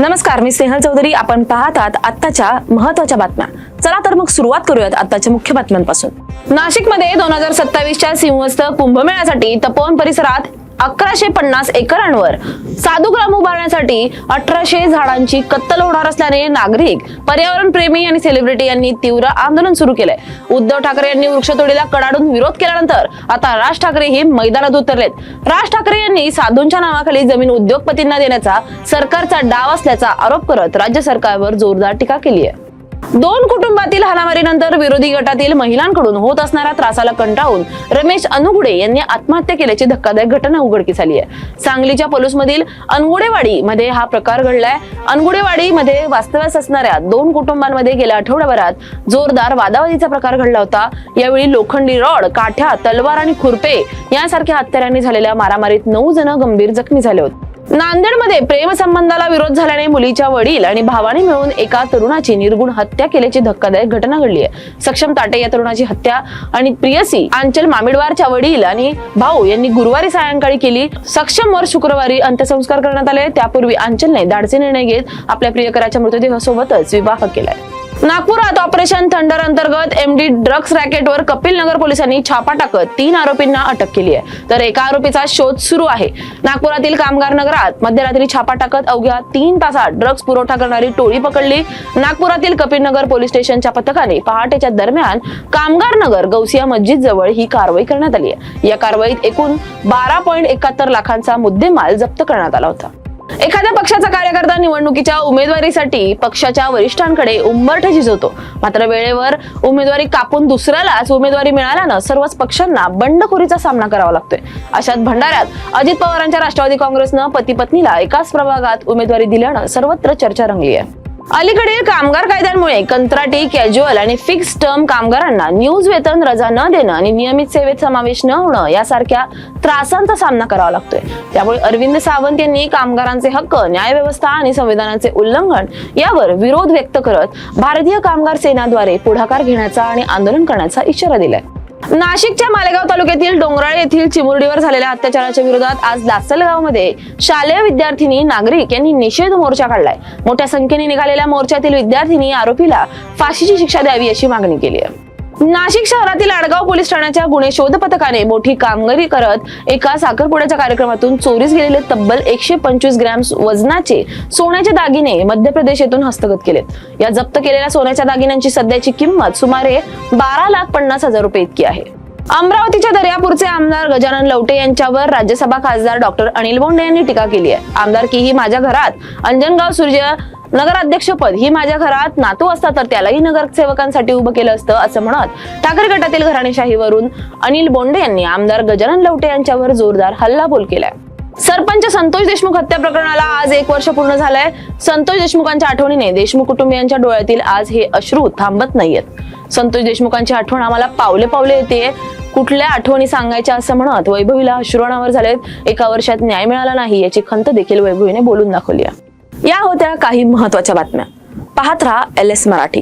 नमस्कार मी स्नेहल चौधरी. आपण पाहतात आत्ताच्या महत्त्वाच्या बातम्या. चला तर मग सुरुवात करूयात आत्ताच्या मुख्य बातम्यांपासून. नाशिकमध्ये दोन हजार सत्तावीसच्या सिंहस्थ कुंभमेळ्यासाठी तपोवन परिसरात अकराशे पन्नास एकरांवर. साधुग्राम उभारण्यासाठी अठराशे झाडांची कत्तल होणार असल्याने नागरिक पर्यावरण प्रेमी आणि सेलिब्रिटी यांनी तीव्र आंदोलन सुरू केलंय. उद्धव ठाकरे यांनी वृक्षतोडीला कडाडून विरोध केल्यानंतर आता राज ठाकरे हे मैदानात उतरलेत. राज ठाकरे यांनी साधूंच्या नावाखाली जमीन उद्योगपतींना देण्याचा सरकारचा डाव असल्याचा आरोप करत राज्य सरकारवर जोरदार टीका केली आहे दोन कुटुंबातील हालामारीनंतर विरोधी गटातील महिलांकडून होत असणाऱ्या त्रासाला कंटाळून रमेश अनुगुडे यांनी आत्महत्या केल्याची धक्कादायक घटना उघडकीस आली आहे. सांगलीच्या पलूसमधील अनगुडेवाडी मध्ये हा प्रकार घडलाय. अनगुडेवाडी मध्ये वास्तव्यास असणाऱ्या दोन कुटुंबांमध्ये गेल्या आठवड्याभरात जोरदार वादावादीचा प्रकार घडला होता. यावेळी लोखंडी रॉड काठ्या तलवार आणि खुरपे यासारख्या हत्यारांनी झालेल्या मारामारीत नऊ जण गंभीर जखमी झाले होते. नांदेडमध्ये प्रेमसंबंधाला विरोध झाल्याने मुलीच्या वडील आणि भावाने मिळून एका तरुणाची निर्गुण हत्या केल्याची धक्कादायक घटना घडली आहे. सक्षम ताटे या तरुणाची हत्या आणि प्रियसी आंचल मामिडवारच्या वडील आणि भाऊ यांनी गुरुवारी सायंकाळी केली. सक्षम वर शुक्रवारी अंत्यसंस्कार करण्यात आले. त्यापूर्वी आंचलने धाडसी निर्णय घेत आपल्या प्रियकराच्या मृतदेहासोबतच विवाह केलाय. नागपुरात ऑपरेशन थंडर अंतर्गत एमडी ड्रग्ज रॅकेटवर कपिल नगर पोलिसांनी छापा टाकत तीन आरोपींना अटक केली आहे. तर एका आरोपीचा शोध सुरू आहे. नागपुरातील कामगार नगरात मध्यरात्री छापा टाकत अवघ्या तीन तासात ड्रग्ज पुरवठा करणारी टोळी पकडली. नागपुरातील कपिल नगर पोलीस स्टेशनच्या पथकाने पहाटेच्या दरम्यान कामगार नगर गौसिया मस्जिद जवळ ही कारवाई करण्यात आली आहे. या कारवाईत एकूण बारा पॉईंट एकाहत्तर लाखांचा मुद्देमाल जप्त करण्यात आला होता. एखाद्या पक्षाचा कार्यकर्ता निवडणुकीच्या उमेदवारीसाठी पक्षाच्या वरिष्ठांकडे उंबरठ झिजवतो मात्र वेळेवर उमेदवारी कापून दुसऱ्यालाच उमेदवारी मिळाल्यानं सर्वच पक्षांना बंडखोरीचा सामना करावा लागतोय. अशात भंडाऱ्यात अजित पवारांच्या राष्ट्रवादी काँग्रेसनं पती पत्नीला एकाच प्रभागात उमेदवारी दिल्यानं सर्वत्र चर्चा रंगली आहे. अलीकडील कामगार कायद्यांमुळे कंत्राटी कॅज्युअल आणि फिक्स टर्म कामगारांना न्यूज वेतन रजा न देणं आणि नियमित सेवेत समावेश न होणं यासारख्या त्रासांचा सामना करावा लागतोय. त्यामुळे अरविंद सावंत यांनी कामगारांचे हक्क न्यायव्यवस्था आणि संविधानाचे उल्लंघन यावर विरोध व्यक्त करत भारतीय कामगार सेनाद्वारे पुढाकार घेण्याचा आणि आंदोलन करण्याचा इशारा दिलाय. नाशिकच्या मालेगाव तालुक्यातील डोंगराळ येथील चिमुरडीवर झालेल्या अत्याचाराच्या विरोधात आज लासलगावमध्ये शालेय विद्यार्थिनी नागरिक यांनी निषेध मोर्चा काढलाय. मोठ्या संख्येने निघालेल्या मोर्चातील विद्यार्थिनी आरोपीला फाशीची शिक्षा द्यावी अशी मागणी केली आहे. नाशिक शहरातील आडगाव पोलीस ठाण्याच्या गुन्हे शोध पथकाने मोठी कामगिरी करत एका साखरपुड्याच्या कार्यक्रमातून चोरीस गेलेले तब्बल एकशे पंचवीस ग्रॅम वजनाचे सोन्याचे दागिने मध्य प्रदेश येथून हस्तगत केलेत. या जप्त केलेल्या सोन्याच्या दागिन्यांची सध्याची किंमत सुमारे बारा लाख पन्नास हजार रुपये इतकी आहे. अमरावतीच्या दर्यापूरचे आमदार गजानन लवटे यांच्यावर राज्यसभा खासदार डॉक्टर अनिल बोंडे यांनी टीका केली आहे. आमदारकी ही माझ्या घरात. अंजनगाव सूर्य नगराध्यक्षपद ही माझ्या घरात नातू असता तर त्यालाही नगरसेवकांसाठी उभं केलं असतं असं म्हणत ठाकरे गटातील घराणेशाहीवरून अनिल बोंडे यांनी आमदार गजानन लवटे यांच्यावर जोरदार हल्लाबोल केलाय. सरपंच संतोष देशमुख हत्या प्रकरणाला आज एक वर्ष पूर्ण झालंय. संतोष देशमुखांच्या आठवणीने देशमुख कुटुंबियांच्या डोळ्यातील आज हे अश्रू थांबत नाहीयेत. संतोष देशमुखांची आठवण आम्हाला पावले पावले येते. कुठल्या आठवणी सांगायच्या असं म्हणत वैभवीला अश्रुणावर झालेत. एका वर्षात न्याय मिळाला नाही याची खंत देखील वैभवीने बोलून दाखवली आहे. या होत्या काही महत्त्वाच्या बातम्या. पाहत राहा एल एस मराठी.